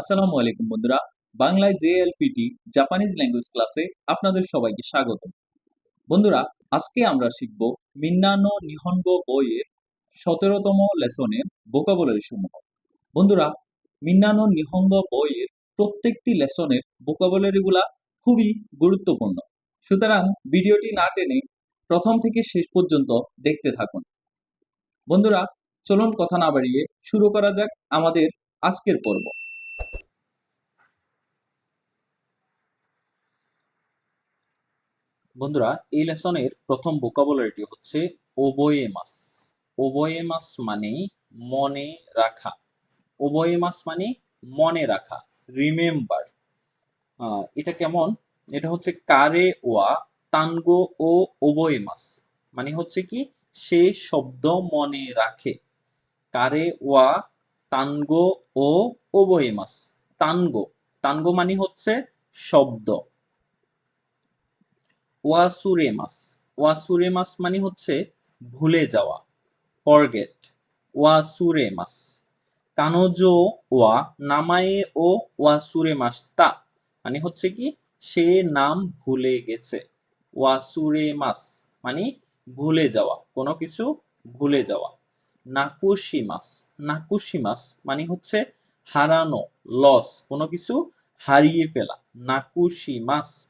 আসসালামু আলাইকুম বন্ধুরা, বাংলায় জেএলপিটি জাপানিজ ল্যাঙ্গুয়েজ ক্লাসে আপনাদের সবাইকে স্বাগত। বন্ধুরা, আজকে আমরা শিখব মিন্নানো নিহনগো বইয়ের সতেরোতম লেসনের ভোকাবুলারি সমূহ। বন্ধুরা, মিন্নানো নিহঙ্গ বইয়ের প্রত্যেকটি লেসনের ভোকাবুলারিগুলা খুবই গুরুত্বপূর্ণ। সুতরাং ভিডিওটি না টেনে প্রথম থেকে শেষ পর্যন্ত দেখতে থাকুন। বন্ধুরা, চলুন কথা না বাড়িয়ে শুরু করা যাক আমাদের আজকের পর্ব। বন্ধুরা, এই লেসনের প্রথম ভোকাবুলারিটি হচ্ছে ওবোয়েমাস ওবোয়েমাস মানে মনে রাখা। ওবোয়েমাস মানে মনে রাখা রিমেম্বার এটা কেমন? এটা হচ্ছে কারে ওয়া, তানগো ও ওবোয়েমাস মানে হচ্ছে কি, সে শব্দ মনে রাখে। কারে ওয়া, তানগো ও ওবোয়েমাস তানগো তানগো মানে হচ্ছে শব্দ। ওয়াসুরেমাস। ওয়াসুরেমাস মানে হচ্ছে ভুলে যাওয়া। ফরগেট ওয়াসুরেমাস। কানোজো ওয়া, নামায়ে ও ওয়াসুরেমাস তা মানে হচ্ছে কি, সে নাম ভুলে গেছে। ওয়াসুরেমাস মানে ভুলে যাওয়া, কোনো কিছু ভুলে যাওয়া। নাকুশিমাস। নাকুশিমাস মানে হচ্ছে হারানো লস কোনো কিছু হারিয়ে ফেলা। নাকুশিমাস।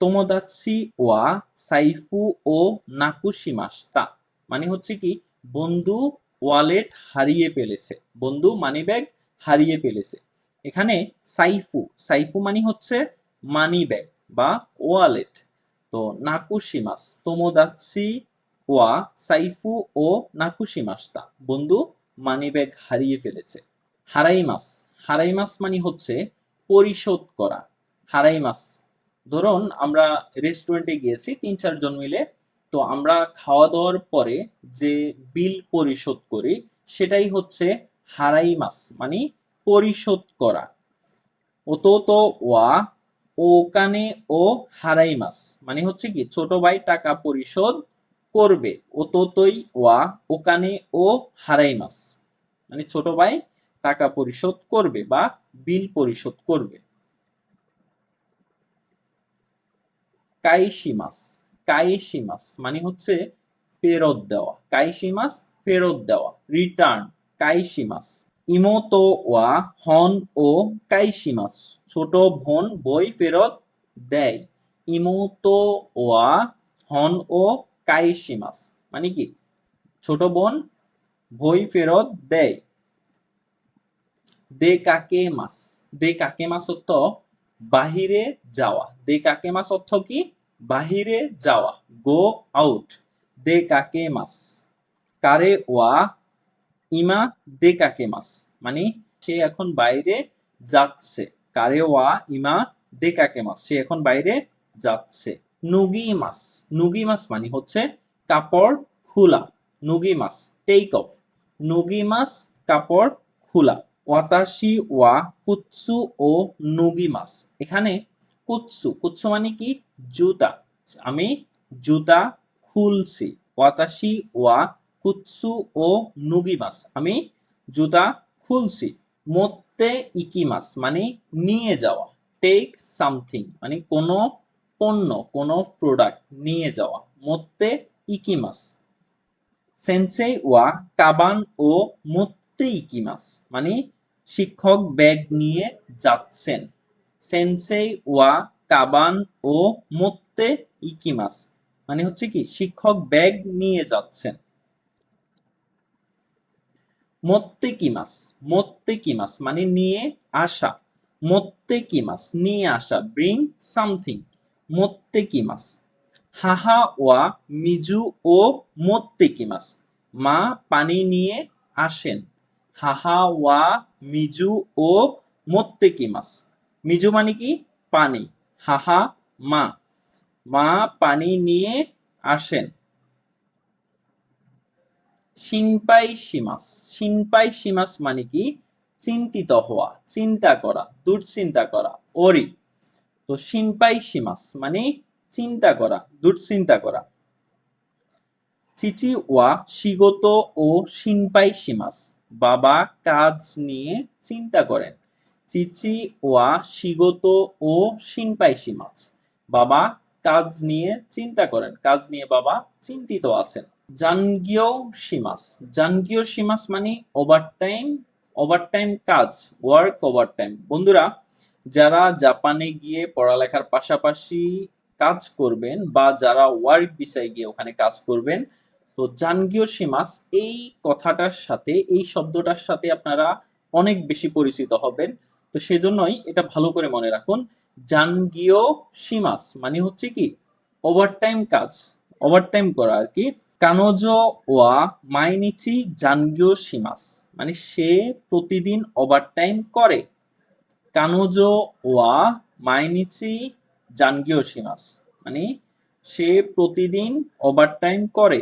তোমোদাচ্ছি ওয়া সাইফু ও নাকুশিমাস্তা মানে হচ্ছে কি, বন্ধু ওয়ালেট হারিয়ে ফেলেছে। বন্ধু মানি ব্যাগ হারিয়ে ফেলেছে। এখানে সাইফু সাইফু মানে হচ্ছে মানি ব্যাগ বা ওয়ালেট। তো নাকুশিমাস, তোমোদাচ্ছি ওয়া সাইফু ও নাকুশিমাস্তা বন্ধু মানি ব্যাগ হারিয়ে ফেলেছে। হারাইমাস হারাইমাস মানে হচ্ছে পরিশোধ করা। হারাইমাস ধরুন আমরা রেস্টুরেন্টে গিয়েছি, তিন চারজন মিলে, তো আমরা খাওয়া দাওয়ার পরে যে বিল পরিশোধ করি, সেটাই হচ্ছে হারাই মাস মানে পরিশোধ করা। ওতো তো ওয়া ওকানে ও হারাই মাস মানে হচ্ছে কি, ছোট ভাই টাকা পরিশোধ করবে ওতোতই ওয়া ওকানে ও হারাই মাস মানে ছোট ভাই টাকা পরিশোধ করবে বা বিল পরিশোধ করবে। কাইশিমাস। কাইশিমাস মানে হচ্ছে ফেরত দেওয়া। কাইশিমাস, ফেরত দেওয়া। রিটার্ন কাইশিমাস। ইমোতো ওয়া হন ও কাইশিমাস। ছোট বোন বই ফেরত দেয়। ইমোতো ওয়া হন ও কাইশিমাস। মানে কি? ছোট বোন বই ফেরত দেয়। দে কাকে মাস? দে কাকে মাস অর্থ বাহিরে যাওয়া। দে কাকে মাস অর্থ কি? বাহিরে যাওয়া। গো আউট দে কাকে মাস। কারে ওয়া? ইমা, দে কাকে মাস। মানে সে এখন বাইরে যাচ্ছে। কারে ওয়া? ইমা, দে কাকে মাস। সে এখন বাইরে যাচ্ছে। নুগি মাস। নুগি মাস মানে হচ্ছে কাপড় খোলা। নুগি মাস। টেক অফ নুগি মাস, কাপড় খোলা। ওয়াতাশি ওয়া কুৎসু ও নুগি মাস এখানে কুৎসু কুৎসু মানে কি? জুতা। আমি জুতা খুলছি। ওয়াতাশি ওয়া কুৎসু ও নুগি মাস আমি জুতা খুলছি। মত্তে ইকিমাস মানে নিয়ে যাওয়া। টেক সামথিং মানে কোনো পণ্য, কোনো প্রোডাক্ট নিয়ে যাওয়া। মত্তে ইকিমাস সেন্সেই ওয়া কাবান ও মত্তে ইকিমাস মানে শিক্ষক ব্যাগ নিয়ে যাচ্ছেন। সেন্সেই ওয়া, কাবান ও মত্তে ইকিমাস মানে হচ্ছে কি, শিক্ষক ব্যাগ নিয়ে যাচ্ছেন। মত্তে কিমাস মত্তে কিমাস মানে নিয়ে আসা। মত্তে কিমাস নিয়ে আসা। Bring something. মত্তে কিমাস হাহা ওয়া, মিজু ও মত্তে কিমাস মা পানি নিয়ে আসেন। হাহা, ওয়া, মিজু ও মোত্তেকিমাস মিজু মানে কি? পানি। হাহা, মা। মা পানি নিয়ে আসেন। সিনপাই সিমাস সিনপাই সিমাস মানে কি? চিন্তিত হওয়া, চিন্তা করা, দুশ্চিন্তা করা ওরি তো সিনপাই সিমাস মানে চিন্তা করা, দুশ্চিন্তা করা। চিচি, ওয়া, শিগত ও সিনপাই সিমাস বাবা কাজ নিয়ে চিন্তা করেন। চিচি, ওয়া, শিগত ও শিনপাই শিমাস বাবা কাজ নিয়ে চিন্তা করেন। কাজ নিয়ে বাবা চিন্তিত আছেন। জানগিও শিমাস জানগিও শিমাস মানে ওভারটাইম ওভারটাইম কাজ ওয়ার্ক ওভারটাইম বন্ধুরা, যারা জাপানে গিয়ে পড়ালেখার পাশাপাশি কাজ করবেন বা যারা ওয়ার্ক বিষয়ে গিয়ে ওখানে কাজ করবেন তো জানগিও সীমাস, এই কথাটার সাথে, এই শব্দটার সাথে আপনারা অনেক বেশি পরিচিত হবেন। তো সেজন্যই এটা ভালো করে মনে রাখুন। জানগিও সীমাস মানে হচ্ছে কি? ওভারটাইম কাজ ওভারটাইম করা আর কি। কানোজো ওয়া মাইনিচি জানগিও সীমাস মানে সে প্রতিদিন ওভারটাইম করে। কানোজো ওয়া মাইনিচি জানগিও সীমাস মানে সে প্রতিদিন ওভারটাইম করে।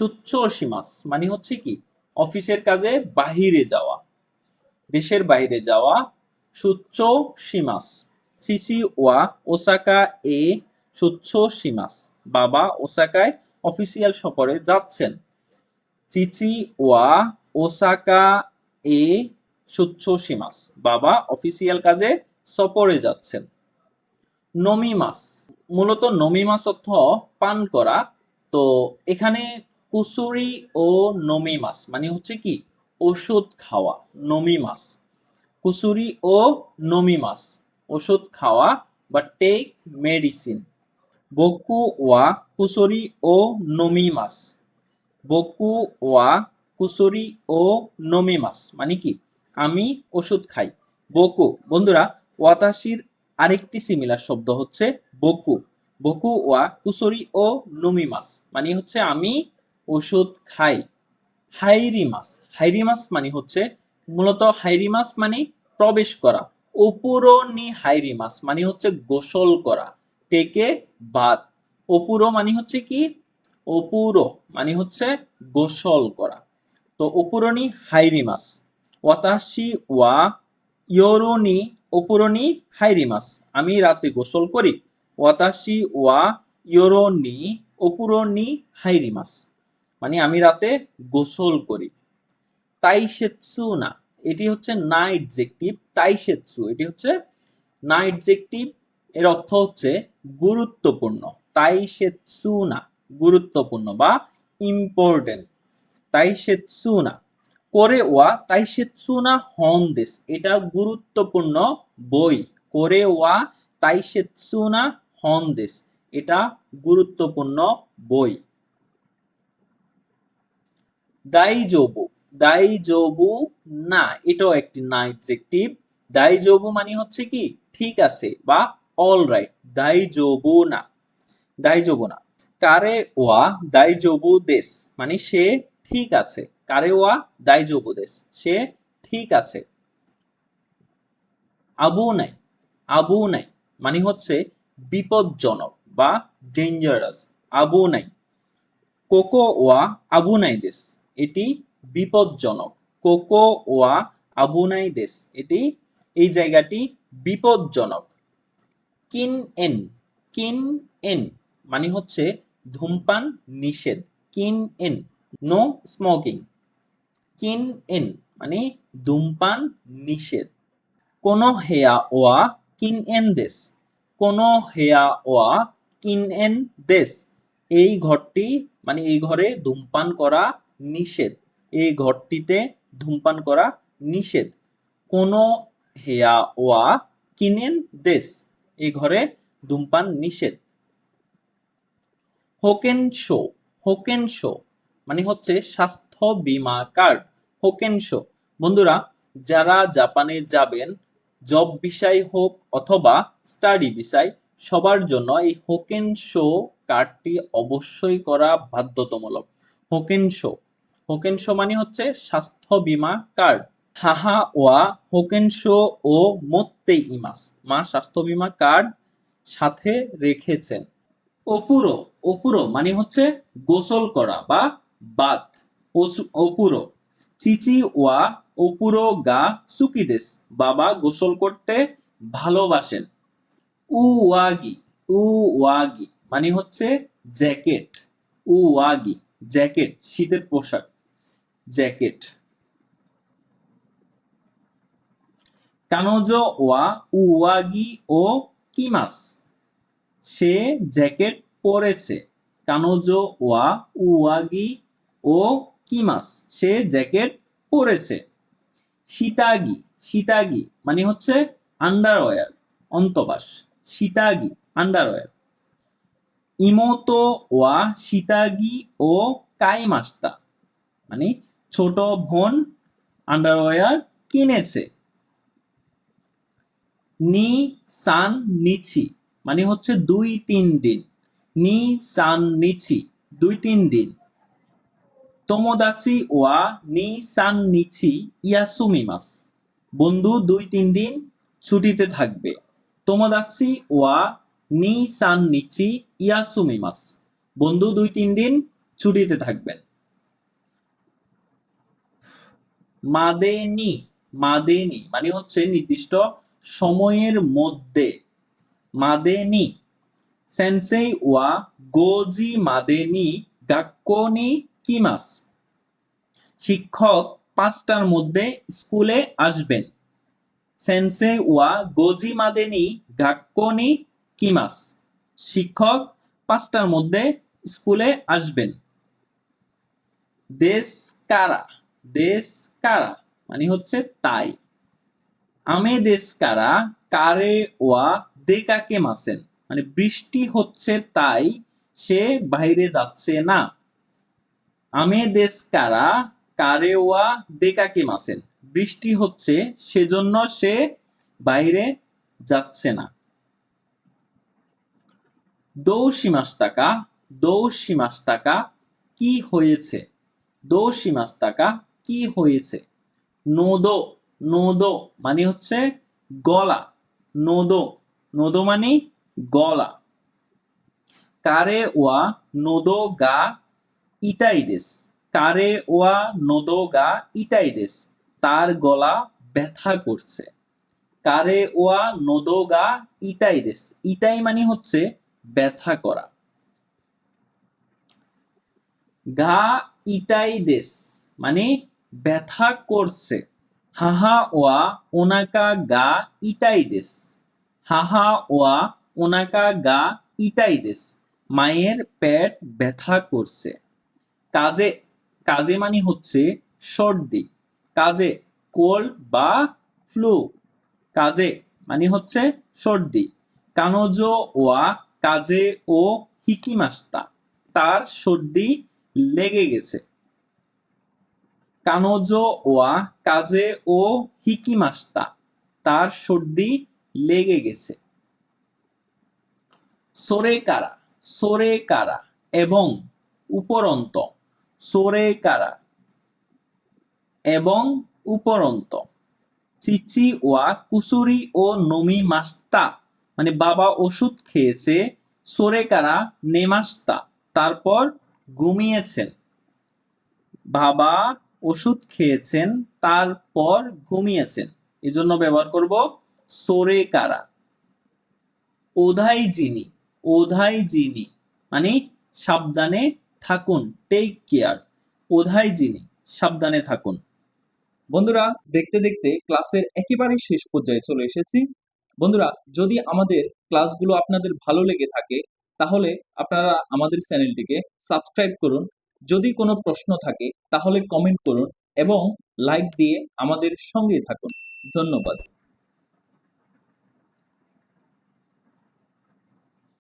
সুচ্চ সীমাস মানে হচ্ছে কি, অফিসের কাজে বাহিরে যাওয়া, দেশের বাইরে যাওয়া সুচ্চ সীমাস সিসি ওয়া ওসাকা এ সুচ্চ সীমাস বাবা ওসাকায় অফিসিয়াল সফরে যাচ্ছেন। চিচি ওয়া ওসাকা এ সুচ্চ সীমাস বাবা অফিসিয়াল কাজে সফরে যাচ্ছেন। নমিমাস মূলত নমিমাস অর্থ পান করা, তো এখানে কুসুরি ও নমিমাস মানে হচ্ছে কি? ওষুধ খাওয়া, নমিমাস। কুসুরি ও নমিমাস, ওষুধ খাওয়া বা টেক মেডিসিন বকু ওয়া কুসুরি ও নমিমাস। বকু ওয়া কুসুরি ও নমিমাস মানে কি? আমি ওষুধ খাই। বকু, বন্ধুরা ওয়াতাশির আরেকটি সিমিলার শব্দ হচ্ছে বকু। বকু ওয়া কুসুরি ও নমিমাস মানে হচ্ছে আমি ওষুধ খাই। হাইরিমাস। হাইরিমাস মানে হচ্ছে মূলত হাইরিমাস মানে প্রবেশ করা। ওপুরনি হাইরিমাস মানে হচ্ছে গোসল করা, টেকে বাদ ওপুরো মানে হচ্ছে কি? ওপুরো মানে হচ্ছে গোসল করা। তো ওপুরনি হাইরিমাস। ওয়াতাশি ওয়া ইয়োরোনি ওপুরনি হাইরিমাস। আমি রাতে গোসল করি। ওয়াতাশি ওয়া ইয়োরোনি ওপুরনি হাইরিমাস। মানে আমি রাতে গোসল করি। তাইশেৎসু না। এটি হচ্ছে না এডজেক্টিভ তাইশেৎসু এটি হচ্ছে না এডজেক্টিভ এর অর্থ হচ্ছে গুরুত্বপূর্ণ। তাইশেৎসু না, গুরুত্বপূর্ণ বা ইম্পর্টেন্ট তাইশেৎসু না। করে ওয়া তাইশেৎসু না হন দেশ এটা গুরুত্বপূর্ণ বই। করে ওয়া তাইশেৎসু না হন দেশ এটা গুরুত্বপূর্ণ বই। দাইজবু দাইজবু না, এটাও একটি না এডজেক্টিভ দাইজবু মানে হচ্ছে কি? ঠিক আছে বা অল রাইট দাইজবু না দাইজবু না। কারে ওয়া দাইজবু দেশ মানে সে ঠিক আছে। কারে ওয়া দাইজবু দেশ, সে ঠিক আছে। আবু নাই আবু নাই মানে হচ্ছে বিপজ্জনক বা ডেঞ্জারাস আবু নাই। কোকো ওয়া আবু নাই দেশ। এটি বিপজ্জনক। কোকো ওয়া আবু নাই দেশ এটি এই জায়গাটি বিপজ্জনক। কিন এন কিন এন মানে হচ্ছে ধূমপান নিষেধ। কিন এন, নো স্মোকিং। কিন এন মানে ধূমপান নিষেধ। কোন হেয়া ওয়া কিন এন দেশ। কোন হেয়া ওয়া কিন এন দেশ। এই ঘরটি মানে এই ঘরে ধূমপান করা নিষেধ। এই ঘরটিতে ধূমপান করা নিষেধ। কোন হেয়া ওয়া কিনেন দেশ এই ঘরে ধূমপান নিষেধ। হোকেন শো হোকেন শো মানে হচ্ছে স্বাস্থ্য বীমা কার্ড, হোকেন শো। বন্ধুরা, যারা জাপানে যাবেন, জব বিষয় হোক অথবা স্টাডি বিষয়, সবার জন্য এই হোকেন শো কার্ডটি অবশ্যই করা বাধ্যতামূলক। হোকেন শো হোকেন শো মানে হচ্ছে স্বাস্থ্য বীমা কার্ড। হাহা ওয়া হোকেন শো ও মোত্তে ইমাস, মা স্বাস্থ্য বীমা কার্ড সাথে রেখেছেন। অপুরো অপুরো মানে হচ্ছে গোসল করা বা বাত অপুরো চিচি ওয়া অপুরো গা সুকিদেস বাবা গোসল করতে ভালোবাসেন। উ ওয়াগি উ ওয়াগি মানে হচ্ছে জ্যাকেট, উ ওয়াগি, জ্যাকেট, শীতের পোশাক। জ্যাকেট। কানোজো ওয়া উওয়াগি ও কিমাস। সে জ্যাকেট পরেছে। কানোজো ওয়া উওয়াগি ও কিমাস। সে জ্যাকেট পরেছে। শীতাগি শীতাগি মানে হচ্ছে আন্ডারওয়্যার অন্তবাস। শীতাগি আন্ডারওয়্যার ইমোতো ওয়া শীতাগি ও কাইমাস্তা মানে ছোট বোন আন্ডারওয়্যার কিনেছে। নি সান নিচি মানে হচ্ছে দুই তিন দিন। নি সান নিচি দুই তিন দিন। তোমোদাচি ওয়া নি সান নিচি ইয়াসুমিমাস। বন্ধু দুই তিন দিন ছুটিতে থাকবে। তোমোদাচি ওয়া নি সান নিচি ইয়াসুমিমাস। বন্ধু দুই তিন দিন ছুটিতে থাকবেন। মাদেনি মাদেনি মানে হচ্ছে নির্দিষ্ট সময়ের মধ্যে। মাদেনি, সেন্সেই ওয়া গোজি মাদেনি গাক্কনি কিমাস। শিক্ষক পাঁচটার মধ্যে স্কুলে আসবেন। সেন্সে ওয়া গোজি মাদেনি গাক্কনি কিমাস। শিক্ষক পাঁচটার মধ্যে স্কুলে আসবেন। দেশ কারা দেশ কারা? মানে হচ্ছে তাই। আমে দেশ কারা? কারে ওয়া দেকাকে মাসেন? মানে বৃষ্টি হচ্ছে তাই সে বাইরে যাচ্ছে না। আমে দেশ কারা? কারে ওয়া দেকাকে মাসেন? বৃষ্টি হচ্ছে সেজন্য সে বাইরে যাচ্ছে না। দৌশিমাস্তাকা দৌশিমাস্তাকা কি হয়েছে? দৌশিমাস্তাকা কি হয়েছে? নোদো নোদো মানে হচ্ছে গলা। নোদো নোদো মানে গলা। কারে ওয়া নোদো গা ইটাই দেশ কারে ওয়া নোদো গা ইটাইদেস তার গলা ব্যথা করছে। কারে ওয়া নোদো গা ইটাইদেস ইটাই মানে হচ্ছে ব্যথা করা। গা ইটাই দেশ মানে ব্যথা করছে। হাহা ওয়া ওনাকা গা ইটাই দেশ হাহা ওয়া ওনাকা গা ইটাই দেশ মায়ের পেট ব্যথা করছে। কাজে কাজে মানে হচ্ছে সর্দি। কাজে কোল্ড বা ফ্লু। কাজে মানে হচ্ছে সর্দি। কানোজো ওয়া কাজে ও হিকিমাস্তা। তার সর্দি লেগে গেছে। কানোজো ওয়া কাজে ও হিকিমাস্তা। তার সর্দি লেগে গেছে। সোরে কারা সোরে কারা এবং উপরন্ত সোরে কারা এবং উপরন্ত। চিচি ওয়া কুসুরি ও নমি মাস্তা মানে বাবা ওষুধ খেয়েছে সোরে কারা নেমাস্তা, তারপর ঘুমিয়েছেন। বাবা ওষুধ খেয়েছেন, তারপর ঘুমিয়েছেন। এই জন্য ব্যবহার করব সোরে কারা ওধাই যিনি ওধাই যিনি মানে সাবধানে থাকুন টেক কেয়ার ওধাই যিনি সাবধানে থাকুন। বন্ধুরা, দেখতে দেখতে ক্লাসের একেবারে শেষ পর্যায়ে চলে এসেছি। বন্ধুরা, যদি আমাদের ক্লাসগুলো আপনাদের ভালো লেগে থাকে, তাহলে আপনারা আমাদের চ্যানেলটিকে সাবস্ক্রাইব করুন যদি কোনো প্রশ্ন থাকে তাহলে কমেন্ট করুন এবং লাইক দিয়ে আমাদের সঙ্গে থাকুন। ধন্যবাদ।